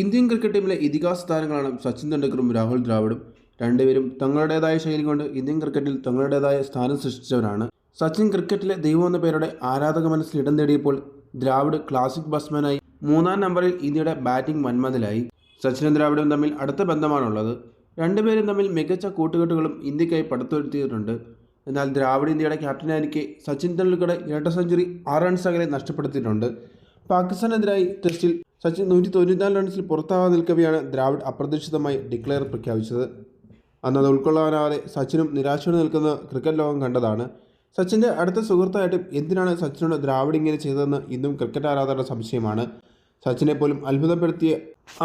Indian cricket ടീമിലെ ഇതിഹാസ താരങ്ങളാണ് സച്ചിൻ തെണ്ടുൽക്കറും രാഹുൽ ദ്രാവിഡും. രണ്ടുപേരും തങ്ങളുടേതായ ശൈലി കൊണ്ട് ഇന്ത്യൻ ക്രിക്കറ്റിൽ തങ്ങളുടേതായ സ്ഥാനം സൃഷ്ടിച്ചവരാണ്. സച്ചിൻ ക്രിക്കറ്റിലെ ദൈവം എന്ന പേരുടെ ആരാധക മനസ്സിൽ ഇടം നേടിയപ്പോൾ ദ്രാവിഡ് ക്ലാസിക് ബാറ്റ്സ്മാനായി മൂന്നാം നമ്പറിൽ ഇന്ത്യയുടെ ബാറ്റിംഗ് വന്മതിലായി സച്ചിനും ദ്രാവിഡും തമ്മിൽ അടുത്ത ബന്ധമാണുള്ളത്. രണ്ടുപേരും തമ്മിൽ മികച്ച കൂട്ടുകെട്ടുകളും ഇന്ത്യക്കായി പടുത്തുവരുത്തിയിട്ടുണ്ട് എന്നാൽ ദ്രാവിഡ് ഇന്ത്യയുടെ ക്യാപ്റ്റനായിരിക്കെ സച്ചിൻ തെണ്ടുൽക്കറുടെ ഇരട്ട സെഞ്ചുറി ആറ് റൺസ് അകലെ നഷ്ടപ്പെടുത്തിയിട്ടുണ്ട്. പാകിസ്ഥാനെതിരായി ടെസ്റ്റിൽ സച്ചിൻ നൂറ്റി തൊണ്ണൂറ്റിനാല് റൺസിൽ പുറത്താകാൻ നിൽക്കവെയാണ് ദ്രാവിഡ് അപ്രതീക്ഷിതമായി ഡിക്ലെയർ പ്രഖ്യാപിച്ചത്. അന്ന് അത് ഉൾക്കൊള്ളാനാവാതെ സച്ചിനും നിരാശയോടെ നിൽക്കുന്ന ക്രിക്കറ്റ് ലോകം കണ്ടതാണ്. സച്ചിന്റെ അടുത്ത സുഹൃത്തായിട്ടും എന്തിനാണ് സച്ചിനോട് ദ്രാവിഡ് ഇങ്ങനെ ചെയ്തതെന്ന് ഇന്നും ക്രിക്കറ്റ് ആരാധകരുടെ സംശയമാണ്. സച്ചിനെ പോലും അത്ഭുതപ്പെടുത്തിയ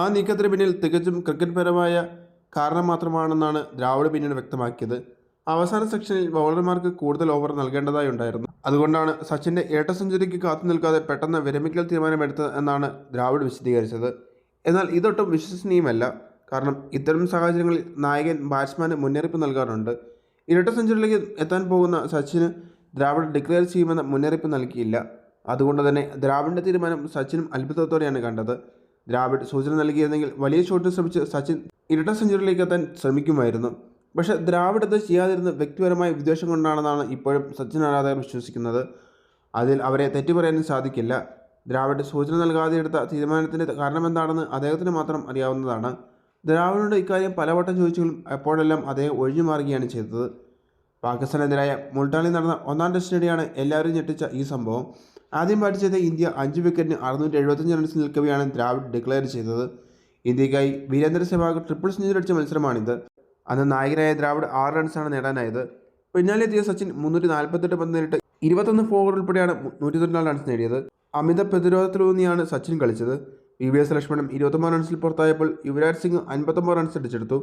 ആ നീക്കത്തിന് പിന്നിൽ തികച്ചും ക്രിക്കറ്റ് പരമായ കാരണം മാത്രമാണെന്നാണ് ദ്രാവിഡ് പിന്നീട് വ്യക്തമാക്കിയത്. അവസാന സെക്ഷനിൽ ബൗളർമാർക്ക് കൂടുതൽ ഓവർ നൽകേണ്ടതായി ഉണ്ടായിരുന്നു. അതുകൊണ്ടാണ് സച്ചിന്റെ ഏട്ട സെഞ്ചുറിക്ക് കാത്തു നിൽക്കാതെ പെട്ടെന്ന് വിരമിക്കൽ തീരുമാനമെടുത്തത് എന്നാണ് ദ്രാവിഡ് വിശദീകരിച്ചത്. എന്നാൽ ഇതൊട്ടും വിശ്വസനീയമല്ല. കാരണം ഇത്തരം സാഹചര്യങ്ങളിൽ നായകൻ ബാറ്റ്സ്മാന് മുന്നറിയിപ്പ് നൽകാറുണ്ട്. ഇരട്ട സെഞ്ചുറിയിലേക്ക് എത്താൻ പോകുന്ന സച്ചിന് ദ്രാവിഡ് ഡിക്ലെയർ ചെയ്യുമെന്ന മുന്നറിയിപ്പ് നൽകിയില്ല. അതുകൊണ്ട് തന്നെ ദ്രാവിഡിന്റെ തീരുമാനം സച്ചിനും അത്ഭുതത്തോടെയാണ് കണ്ടത്. ദ്രാവിഡ് സൂചന നൽകിയിരുന്നെങ്കിൽ വലിയ ഷോട്ട് ശ്രമിച്ച് സച്ചിൻ ഇരട്ട സെഞ്ചുറിയിലേക്ക് എത്താൻ ശ്രമിക്കുമായിരുന്നു. പക്ഷേ ദ്രാവിഡ് ചെയ്യാതിരുന്ന വ്യക്തിപരമായ വിദ്വേഷം കൊണ്ടാണെന്നാണ് ഇപ്പോഴും സച്ചിൻ ആരാധകർ വിശ്വസിക്കുന്നത്. അതിൽ അവരെ തെറ്റി പറയാനും സാധിക്കില്ല. ദ്രാവിഡ് സൂചന നൽകാതെ എടുത്ത തീരുമാനത്തിന്റെ കാരണം എന്താണെന്ന് അദ്ദേഹത്തിന് മാത്രം അറിയാവുന്നതാണ്. ദ്രാവിഡിനോട് ഇക്കാര്യം പലവട്ടം ചോദിച്ചെങ്കിലും എപ്പോഴെല്ലാം അദ്ദേഹം ഒഴിഞ്ഞു മാറുകയാണ് ചെയ്തത്. പാകിസ്ഥാനെതിരായ മുൾട്ടാനിൽ നടന്ന ഒന്നാം ടെസ്റ്റിനിടെയാണ് എല്ലാവരും ഞെട്ടിച്ച ഈ സംഭവം. ആദ്യം ബാറ്റ് ചെയ്ത ഇന്ത്യ അഞ്ച് വിക്കറ്റിന് അറുന്നൂറ്റി എഴുപത്തഞ്ച് റൺസ് നിൽക്കവെയാണ് ദ്രാവിഡ് ഡിക്ലെയർ ചെയ്തത്. ഇന്ത്യക്കായി വീരേന്ദ്ര സെവാഗ് ട്രിപ്പിൾ സെഞ്ചുറി അടിച്ച മത്സരമാണിത്. അന്ന് നായകനായ ദ്രാവിഡ് ആറ് റൺസാണ് നേടാനായത്. പിന്നാലെ എത്തിയ സച്ചിൻ മുന്നൂറ്റി നാൽപ്പത്തെട്ട് പന്ത് നേരിട്ട് ഇരുപത്തൊന്ന് ഫോർ ഉൾപ്പെടെയാണ് നൂറ്റി തൊണ്ണൂറ് റൺസ് നേടിയത്. അമിത പ്രതിരോധത്തിലൂന്നിയാണ് സച്ചിൻ കളിച്ചത്. വി വി എസ് ലക്ഷ്മണൻ ഇരുപത്തൊമ്പത് റൺസിൽ പുറത്തായപ്പോൾ യുവരാജ് സിംഗ് അൻപത്തൊമ്പത് റൺസ് അടിച്ചെടുത്തു.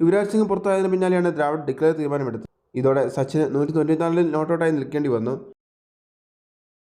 യുവരാജ് സിംഗ് പുറത്തായതിന് പിന്നാലെയാണ് ദ്രാവിഡ് ഡിക്ലെയർ തീരുമാനമെടുത്തത്. ഇതോടെ സച്ചിന് നൂറ്റി തൊണ്ണൂറ്റിനാലിൽ നോട്ടൗട്ടായി നിൽക്കേണ്ടി വന്നു.